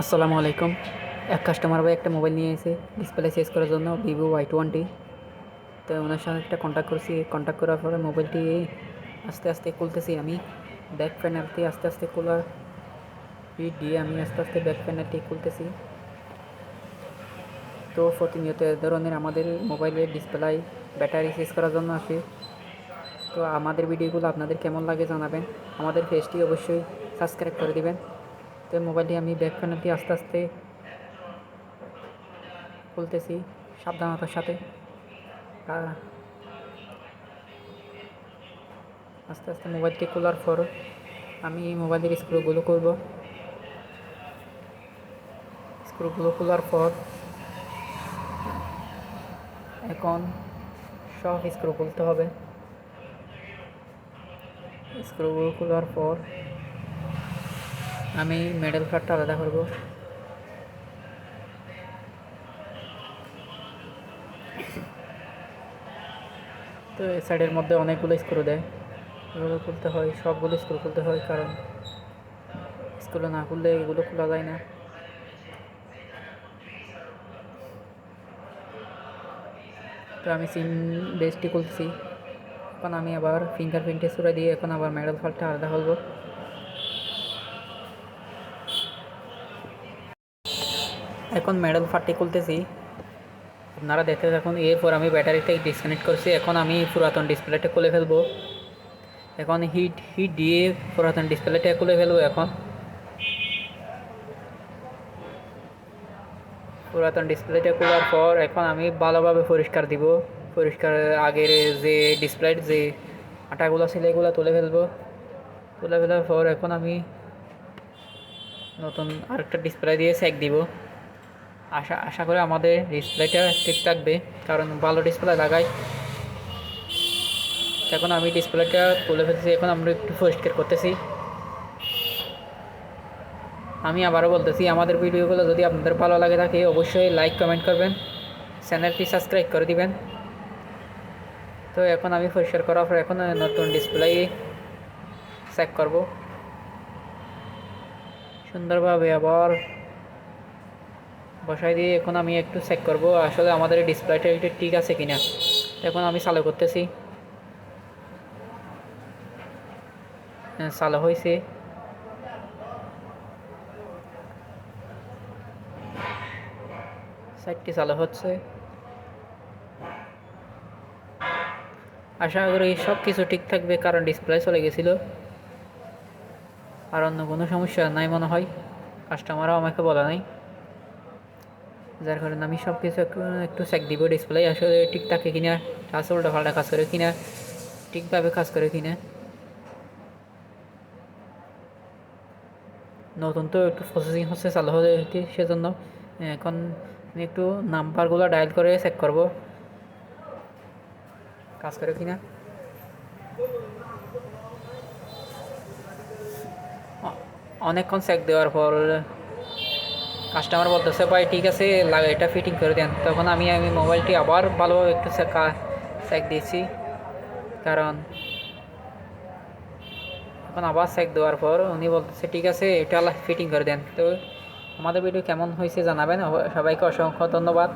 আসসালামু আলাইকুম। এক কাস্টমার ভাই একটা মোবাইল নিয়ে এসে ডিসপ্লে চেঞ্জ করার জন্য ভিভো ওয়াই টোয়েন্টি তো ওনার সঙ্গে একটা কন্ট্যাক্ট করছি কন্ট্যাক্ট করার পরে মোবাইলটি আস্তে আস্তে খুলতেছি আমি। ব্যাক প্যানেলটি আস্তে আস্তে খোলার হিট দিয়ে আমি আস্তে আস্তে ব্যাক প্যানেলটি খুলতেছি। তো প্রতিনিয়ত এ ধরনের আমাদের মোবাইলের ডিসপ্লে ব্যাটারি চেঞ্জ করার জন্য আসে। তো আমাদের ভিডিওগুলো আপনাদের কেমন লাগে জানাবেন। আমাদের পেজটি অবশ্যই সাবস্ক্রাইব করে দিবেন। তো মোবাইলটি আমি ব্যাক প্যানেলটি আস্তে আস্তে খুলতেছি সাবধানতার সাথে। আস্তে আস্তে মোবাইলটি খোলার পর আমি মোবাইলের স্ক্রুগুলো করব। স্ক্রুগুলো খোলার পর এখন সব স্ক্রু খুলতে হবে। স্ক্রুগুলো খোলার পর আমি মেডেল কার্ডটা আলাদা করব। তো এই সাইডের মধ্যে অনেকগুলো স্ক্রু দেয়। এগুলো খুলতে হয়, সবগুলো স্ক্রু খুলতে হয়, কারণ স্ক্রু না খুললে এগুলো খোলা যায় না। তো আমি সিম বেসটি খুলছি। এখন আমি আবার ফিঙ্গারপ্রিন্টে সুরে দিয়ে এখন আবার মেডেল ফালটা আলাদা করব। এখন মেডেল ফাটটি খুলতেছি। আপনারা দেখতে থাকুন, এরপর আমি ব্যাটারিটা ডিসকানেক্ট করছি। এখন আমি পুরাতন ডিসপ্লেটা খুলে ফেলব। এখন হিট হিট দিয়ে পুরাতন ডিসপ্লেটা খুলে ফেলব এখন। পুরাতন ডিসপ্লেটা খোলার পর এখন আমি ভালোভাবে পরিষ্কার দিব। পরিষ্কার আগের যে ডিসপ্লের যে আটাগুলো ছিল এগুলো তুলে ফেলব। তুলে ফেলার পর এখন আমি নতুন আরেকটা ডিসপ্লে দিয়ে সেক দিব। আশা আশা করি আমাদের ডিসপ্লেটা ঠিক থাকবে, কারণ ভালো ডিসপ্লে লাগাই। এখন আমি ডিসপ্লেটা তুলে ফেলতেছি, এখন আমরা একটু পরিষ্কার করতেছি। আমি আবারও বলতেছি, আমাদের ভিডিওগুলো যদি আপনাদের ভালো লাগে থাকে, অবশ্যই লাইক কমেন্ট করবেন চ্যানেলটি সাবস্ক্রাইব করে দিবেন। তো এখন আমি পরিষ্কার করার পর এখন নতুন ডিসপ্লে চেক করব। সুন্দরভাবে আবার বসাই দিয়ে এখন আমি একটু চেক করব আসলে আমাদের ডিসপ্লেটা একটু ঠিক আছে কিনা। এখন আমি চালু করতেছি। হ্যাঁ, চালু হয়েছে। সাইটটি চালু হচ্ছে। আশা করি সব কিছু ঠিক থাকবে কারণ ডিসপ্লে চলে গেছিল। আর অন্য কোনো সমস্যা নাই মনে হয়। কাস্টমারও আমাকে বলা নাই। যার কারণে আমি সব কিছু একটু একটু চেক দিব ডিসপ্লে আসলে ঠিক থাকে কিনা টাচ উল্টা পাল্টা কাজ করে কিনা, ঠিকভাবে কাজ করে কিনা। নতুন তো একটু প্রসেসিং হচ্ছে, চালু হয়ে সেজন্য। এখন আমি একটু নাম্বারগুলো ডায়াল করে চেক করব। কাজ করে কিনা। অনেকক্ষণ চেক দেওয়ার পর কাস্টমার বলতেছে, ভাই, ঠিক আছে এটা ফিটিং করে দেন। তখন আমি আমি মোবাইলটি আবার ভালোভাবে একটু সেক দিয়েছি। কারণ এখন আবার সেক দেওয়ার পর উনি বলতেছে, ঠিক আছে, এটা ফিটিং করে দেন। তো আমাদের ভিডিও কেমন হয়েছে জানাবেন? সবাইকে অসংখ্য ধন্যবাদ।